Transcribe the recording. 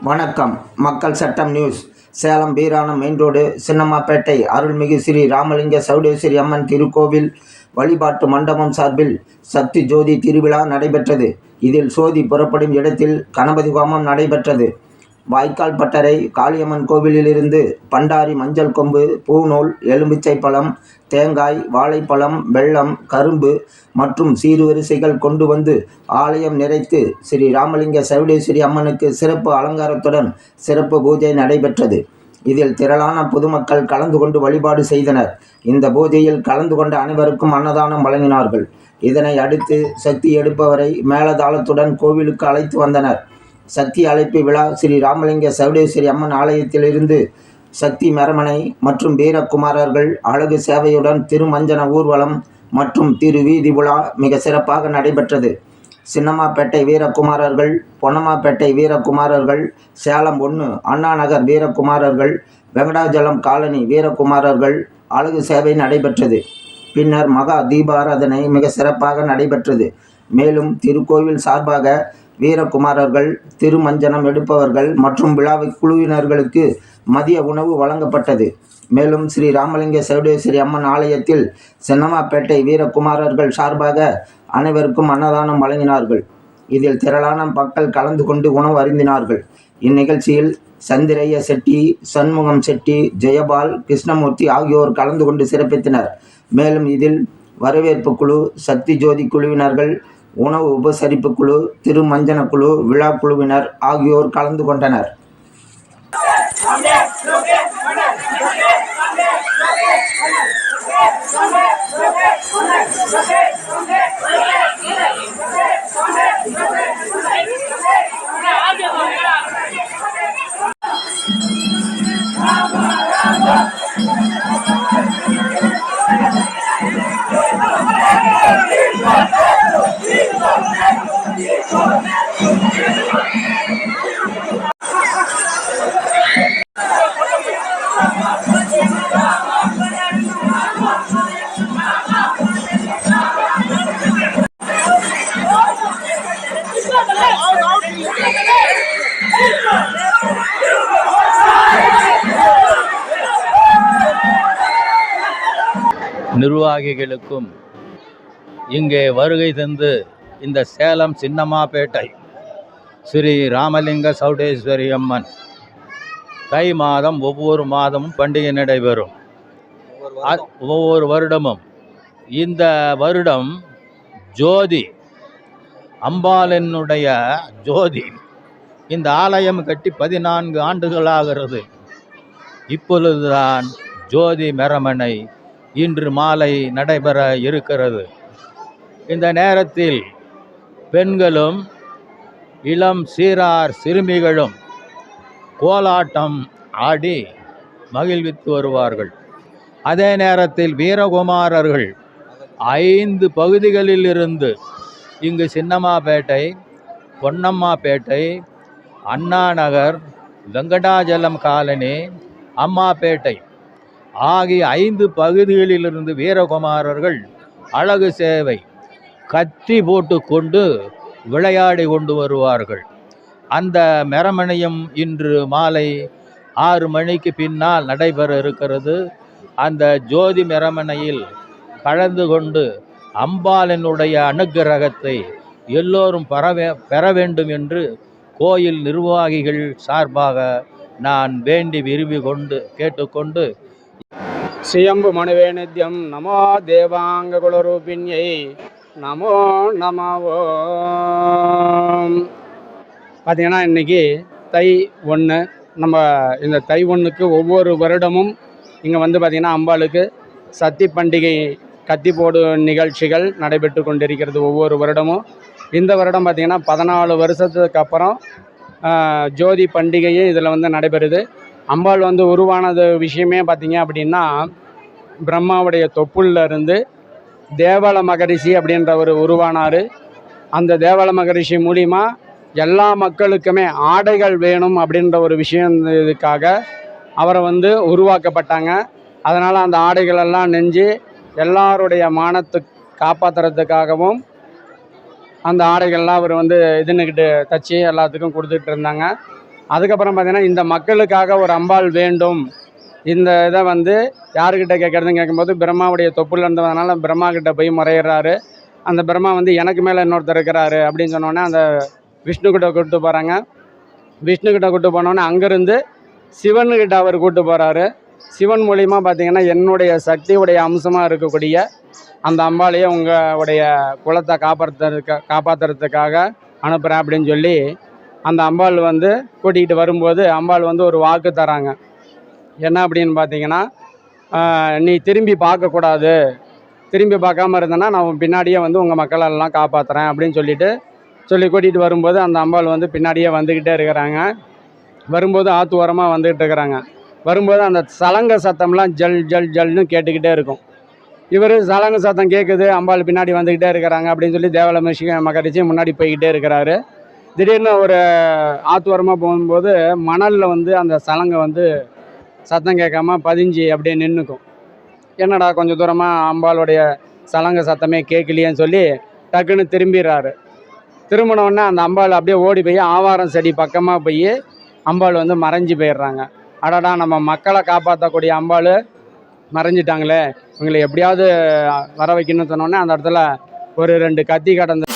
வணக்கம். மக்கள் சட்டம் news. Salem Veeranam main road Chinnammapettai அருள்மிகு ஸ்ரீ ராமலிங்க சௌடேஸ்வரி அம்மன் திருக்கோவில் வழிபாட்டு மண்டபம் சார்பில் சக்தி ஜோதி திருவிழா நடைபெற்றது. இதில் சோதி புறப்படும் இடத்தில் கணபதி ஹோமம் நடைபெற்றது. வாய்க்கால் பட்டறை காளியம்மன் கோவிலிலிருந்து பண்டாரி மஞ்சள் கொம்பு பூநூல் எலும்பிச்சை பழம் தேங்காய் வாழைப்பழம் வெள்ளம் கரும்பு மற்றும் சீர்வரிசைகள் கொண்டு வந்து ஆலயம் நிறைத்து ஸ்ரீ ராமலிங்க சௌடேஸ்வரி அம்மனுக்கு சிறப்பு அலங்காரத்துடன் சிறப்பு பூஜை நடைபெற்றது. இதில் திரளான பொதுமக்கள் கலந்து கொண்டு வழிபாடு செய்தனர். இந்த பூஜையில் கலந்து கொண்ட அனைவருக்கும் அன்னதானம் வழங்கினார்கள். இதனை அடுத்து சக்தி எடுப்பவரை மேலதாளத்துடன் கோவிலுக்கு அழைத்து வந்தனர். சக்தி அழைப்பு விழா ஸ்ரீ ராமலிங்க சவுடேஸ்வரி அம்மன் ஆலயத்திலிருந்து சக்தி மரமனை மற்றும் வீரகுமாரர்கள் அழகு சேவையுடன் திருமஞ்சன ஊர்வலம் மற்றும் திருவீதி விழா மிக சிறப்பாக நடைபெற்றது. சின்னம்மாப்பேட்டை வீரகுமாரர்கள் பொன்னம்மாப்பேட்டை வீரகுமாரர்கள் சேலம் ஒன்று அண்ணா நகர் வீரகுமாரர்கள் வெங்கடாஜலம் காலனி வீரகுமாரர்கள் அழகு சேவை நடைபெற்றது. பின்னர் மகா தீபாராதனை மிக சிறப்பாக நடைபெற்றது. மேலும் திருக்கோவில் சார்பாக வீரகுமாரர்கள் திருமஞ்சனம் எடுப்பவர்கள் மற்றும் விழாவை குழுவினர்களுக்கு மதிய உணவு வழங்கப்பட்டது. மேலும் ஸ்ரீ ராமலிங்க சௌடேஸ்வரி அம்மன் ஆலயத்தில் சென்னமாப்பேட்டை வீரகுமாரர்கள் சார்பாக அனைவருக்கும் அன்னதானம் வழங்கினார்கள். இதில் திரளான மக்கள் கலந்து கொண்டு உணவு அருந்தினார்கள். இந்நிகழ்ச்சியில் சந்திரைய செட்டி சண்முகம் செட்டி ஜெயபால் கிருஷ்ணமூர்த்தி ஆகியோர் கலந்து கொண்டு சிறப்பித்தனர். மேலும் இதில் வரவேற்பு குழு சக்தி ஜோதி குழுவினர்கள் உணவு உபசரிப்பு குழு திருமஞ்சன குழு விழா குழுவினர் ஆகியோர் கலந்து கொண்டனர். நிர்வாகிகளுக்கும் இங்கே வருகை தந்து இந்த சேலம் சின்னம்மாப்பேட்டை ஸ்ரீ ராமலிங்க சௌடேஸ்வரி அம்மன். தை மாதம் ஒவ்வொரு மாதமும் பண்டிகை நடைபெறும். ஒவ்வொரு வருடமும். இந்த வருடம் ஜோதி அம்பாளினுடைய ஜோதி. இந்த ஆலயம் கட்டி பதினான்கு ஆண்டுகளாகிறது. இப்பொழுதுதான் ஜோதி மெரமனை இன்று மாலை நடைபெற இருக்கிறது. இந்த நேரத்தில் பெண்களும் இளம் சீரார் சிறுமிகளும் கோலாட்டம் ஆடி மகிழ்வித்து வருவார்கள். அதே நேரத்தில் வீரகுமாரர்கள் ஐந்து பகுதிகளில் இருந்து இங்கு சின்னம்மாப்பேட்டை பொன்னம்மாப்பேட்டை அண்ணா நகர் வெங்கடாஜலம் காலனி அம்மாப்பேட்டை ஆகிய ஐந்து பகுதிகளிலிருந்து வீரகுமாரர்கள் அழகு சேவை கத்தி போட்டு கொண்டு விளையாடி கொண்டு வருவார்கள். அந்த மெரமணியம் இன்று மாலை ஆறு மணிக்கு பின்னால் நடைபெற இருக்கிறது. அந்த ஜோதி மெரமனையில் கலந்து கொண்டு அம்பாளினுடைய அனுக்கிரகத்தை எல்லோரும் பரவே பெற வேண்டும் என்று கோயில் நிர்வாகிகள் சார்பாக நான் வேண்டி விரும்பி கொண்டு கேட்டுக்கொண்டு స్వయంభు మణివేణిద్యం నమో దేవాంగకులరూపిణ్యై நமோ நமவோ பார்த்தீங்கன்னா இன்னைக்கு தை ஒன்று நம்ம இந்த தை ஒன்றுக்கு ஒவ்வொரு வருடமும் இங்கே வந்து பார்த்திங்கன்னா அம்பாளுக்கு சத்தி பண்டிகை கத்தி போடும் நிகழ்ச்சிகள் நடைபெற்று கொண்டிருக்கிறது ஒவ்வொரு வருடமும் இந்த வருடம் பார்த்திங்கன்னா பதினாலு வருஷத்துக்கு அப்புறம் ஆஹ், ஜோதி பண்டிகையும் இதில் வந்து நடைபெறுது அம்பாள் வந்து உருவானது விஷயமே பார்த்தீங்க அப்படின்னா பிரம்மாவுடைய தொப்புளில் இருந்து தேவல மகரிஷி அப்படின்றவர் உருவானார். அந்த தேவல மகரிஷி மூலிமா எல்லா மக்களுக்குமே ஆடைகள் வேணும் அப்படின்ற ஒரு விஷயம் இதுக்காக அவரை வந்து உருவாக்கப்பட்டாங்க. அதனால் அந்த ஆடைகளெல்லாம் நெஞ்சு எல்லாருடைய மானத்து காப்பாற்றுறதுக்காகவும் அந்த ஆடைகள்லாம் அவர் வந்து இதுன்னுக்கிட்டு தச்சு எல்லாத்துக்கும் கொடுத்துட்டு இருந்தாங்க. அதுக்கப்புறம் பார்த்தீங்கன்னா இந்த மக்களுக்காக ஒரு அம்பாள் வேண்டும். இந்த இதை வந்து யாருக்கிட்ட கேட்குறதுன்னு கேட்கும்போது பிரம்மாவுடைய தொப்புள் இருந்ததுனால பிரம்மா கிட்ட போய் முறையிடுறாரு. அந்த பிரம்மா வந்து எனக்கு மேலே இன்னொருத்தர் இருக்கிறாரு. அப்படின்னு சொன்னோன்னே அந்த விஷ்ணுக்கிட்ட கூப்பிட்டு போகிறாங்க விஷ்ணுக்கிட்ட கூப்பிட்டு போனோடனே அங்கேருந்து சிவனுக்கிட்ட அவர் கூப்பிட்டு போகிறாரு சிவன் மூலியமாக பார்த்தீங்கன்னா என்னுடைய சக்தியுடைய அம்சமாக இருக்கக்கூடிய அந்த அம்பாளையே உங்களுடைய குலத்தை காப்பாற்றுறதுக்கு காப்பாற்றுறதுக்காக அனுப்புகிறேன் அப்படின்னு சொல்லி அந்த அம்பாள் வந்து கூட்டிகிட்டு வரும்போது அம்பாள் வந்து ஒரு வாக்கு தராங்க. என்ன அப்படின்னு பார்த்தீங்கன்னா நீ திரும்பி பார்க்கக்கூடாது. திரும்பி பார்க்காம இருந்தேன்னா நான் உன் பின்னாடியே வந்து உங்கள் மக்களெல்லாம் காப்பாற்றுறேன் அப்படின்னு சொல்லிட்டு சொல்லி கூட்டிகிட்டு வரும்போது அந்த அம்பாள் வந்து பின்னாடியே வந்துக்கிட்டே இருக்கிறாங்க. வரும்போது ஆற்று ஓரமாக வந்துக்கிட்டு இருக்கிறாங்க. வரும்போது அந்த சலங்க சத்தம்லாம் ஜல் ஜல் ஜல்னு கேட்டுக்கிட்டே இருக்கும். இவர் சலங்க சத்தம் கேட்குது அம்பாள் பின்னாடி வந்துக்கிட்டே இருக்கிறாங்க அப்படின்னு சொல்லி தேவல மகரிஷி மகரிச்சி முன்னாடி போய்கிட்டே இருக்கிறாரு. திடீர்னு ஒரு ஆத்துவரமாக போகும்போது மணலில் வந்து அந்த சலங்கை வந்து சத்தம் கேட்காம பதிஞ்சு அப்படியே நின்றுக்கும் என்னடா கொஞ்சம் தூரமாக அம்பாளுடைய சலங்கை சத்தமே கேட்கலையேன்னு சொல்லி டக்குன்னு திரும்பிடுறாரு. திரும்பினோடனே அந்த அம்பாள் அப்படியே ஓடி போய் ஆவாரம் செடி பக்கமாக போய் அம்பாள் வந்து மறைஞ்சு போயிடுறாங்க. அடடா நம்ம மக்களை காப்பாற்றக்கூடிய அம்பாள் மறைஞ்சிட்டாங்களே. இவங்களை எப்படியாவது வர வைக்கணும்னு சொன்னோடனே அந்த இடத்துல ஒரு ரெண்டு கத்தி கடந்த